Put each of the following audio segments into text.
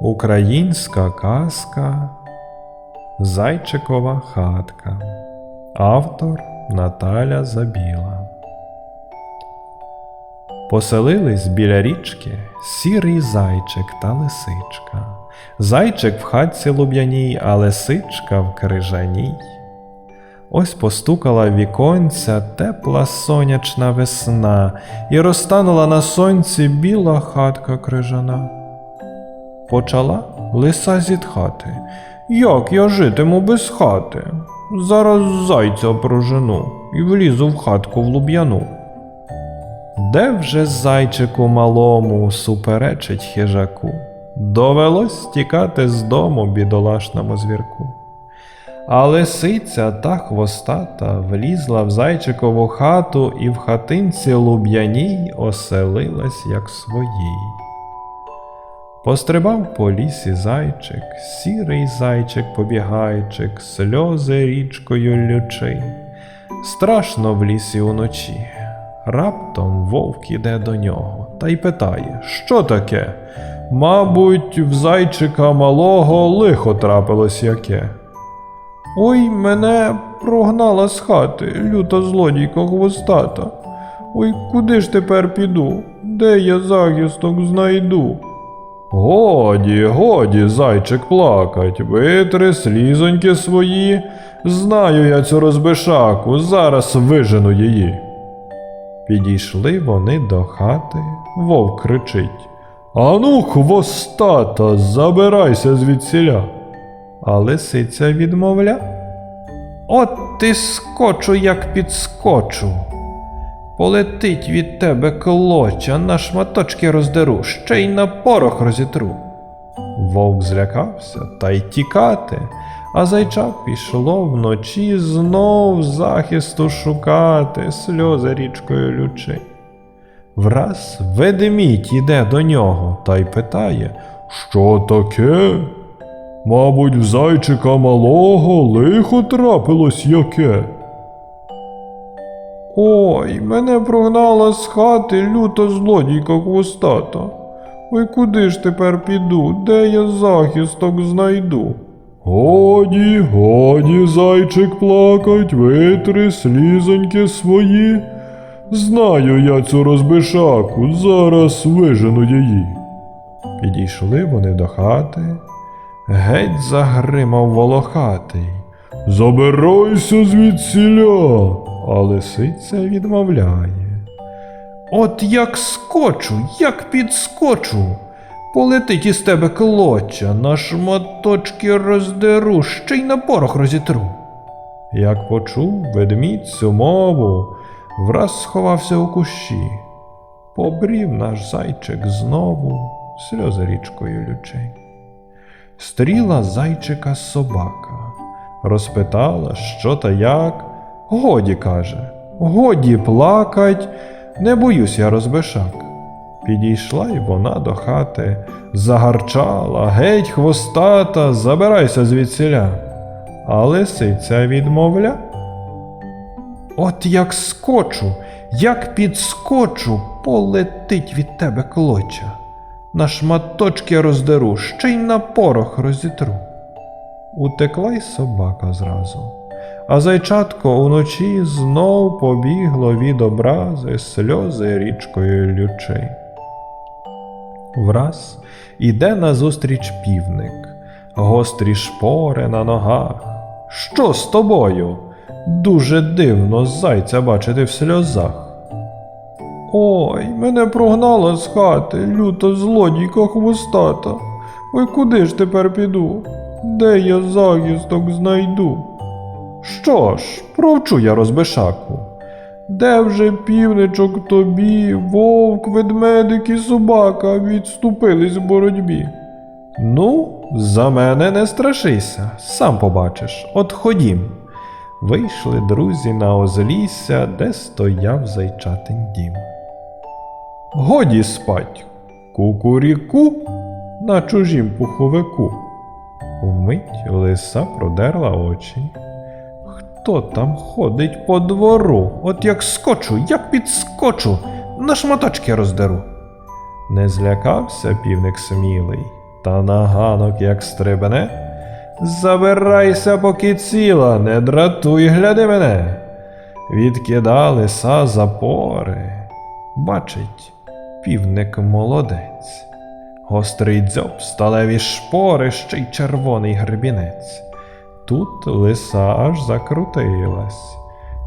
Українська казка Зайчикова хатка. Автор Наталя Забіла. Поселились біля річки сірий зайчик та лисичка. Зайчик в хатці луб'яній, а лисичка в крижаній. Ось постукала віконця тепла сонячна весна, і розтанула на сонці біла хатка крижана. Почала лиса зітхати. Як я житиму без хати? Зараз зайця прожену і влізу в хатку в луб'яну. Де вже зайчику малому суперечить хижаку? Довелось тікати з дому бідолашному звірку. А лисиця та хвостата влізла в зайчикову хату і в хатинці луб'яній оселилась як своїй. Пострибав по лісі зайчик, сірий зайчик побігайчик, сльози річкою лючи. Страшно в лісі уночі. Раптом вовк іде до нього та й питає, що таке? Мабуть, в зайчика малого лихо трапилось яке. Ой, мене прогнала з хати, люта злодійка хвостата. Ой, куди ж тепер піду? Де я захисток знайду? Годі, годі, зайчик плакать, витри слізоньки свої. Знаю я цю розбишаку, зараз вижену її. Підійшли вони до хати, вовк кричить. Ану, хвостата, забирайся звідсіля. А лисиця відмовля. От ти скочу, як підскочу. Полетить від тебе клоча, на шматочки роздеру, ще й на порох розітру. Вовк злякався та й тікати, а зайча пішло вночі знов захисту шукати, сльози річкою лючи. Враз ведмідь іде до нього та й питає, що таке? Мабуть, в зайчика малого лихо трапилось яке. Ой, мене прогнала з хати люта злодійка хвостата. Ой, куди ж тепер піду, де я захисток знайду? Годі, годі, зайчик плакать, витри слізоньки свої. Знаю я цю розбишаку, зараз вижену її. Підійшли вони до хати, геть загримав волохатий. Забирайся звідсіля, а лисиця відмовляє. От як скочу, як підскочу, полетить із тебе клоча, на шматочки роздеру, ще й на порох розітру. Як почув ведмідь цю мову, враз сховався у кущі. Побрів наш зайчик знову, сльози річкою лючей. Стріла зайчика собака, розпитала, що та як. Годі каже, годі плакать, не боюсь я розбишак. Підійшла й вона до хати, загарчала, геть хвостата, забирайся звідсіля. А лисиця відмовля. От як скочу, як підскочу, полетить від тебе клоча. На шматочки роздеру, ще й на порох розітру. Утекла й собака зразу, а зайчатко уночі знов побігло від образи сльози річкою лючи. Враз іде назустріч півник, гострі шпори на ногах. Що з тобою? Дуже дивно зайця бачити в сльозах. Ой, мене прогнала з хати, люта злодійка хвостата. Ой, куди ж тепер піду? Де я захисток знайду? Що ж, провчу я розбишаку. Де вже півничок тобі, вовк, ведмедик і собака відступились в боротьбі? Ну, за мене не страшися, сам побачиш, от ходім. Вийшли друзі на озлісся, де стояв зайчатин дім. Годі спать, кукуріку на чужім пуховику. Вмить лиса продерла очі. Хто там ходить по двору? От як скочу, як підскочу, на шматочки роздеру. Не злякався півник смілий, та на ганок як стрибне. Забирайся, поки ціла, не дратуй, гляди мене. Відкида лиса запори. Бачить, півник молодець. Гострий дзьоб, сталеві шпори, ще й червоний гребінець. Тут лиса аж закрутилась.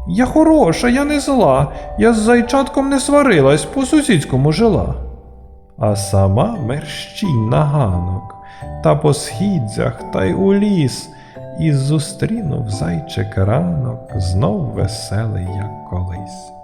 Я хороша, я не зла, я з зайчатком не сварилась, по сусідському жила. А сама мерщій на ганок, та по східцях, та й у ліс, і зустрінув зайчик ранок, знов веселий, як колись.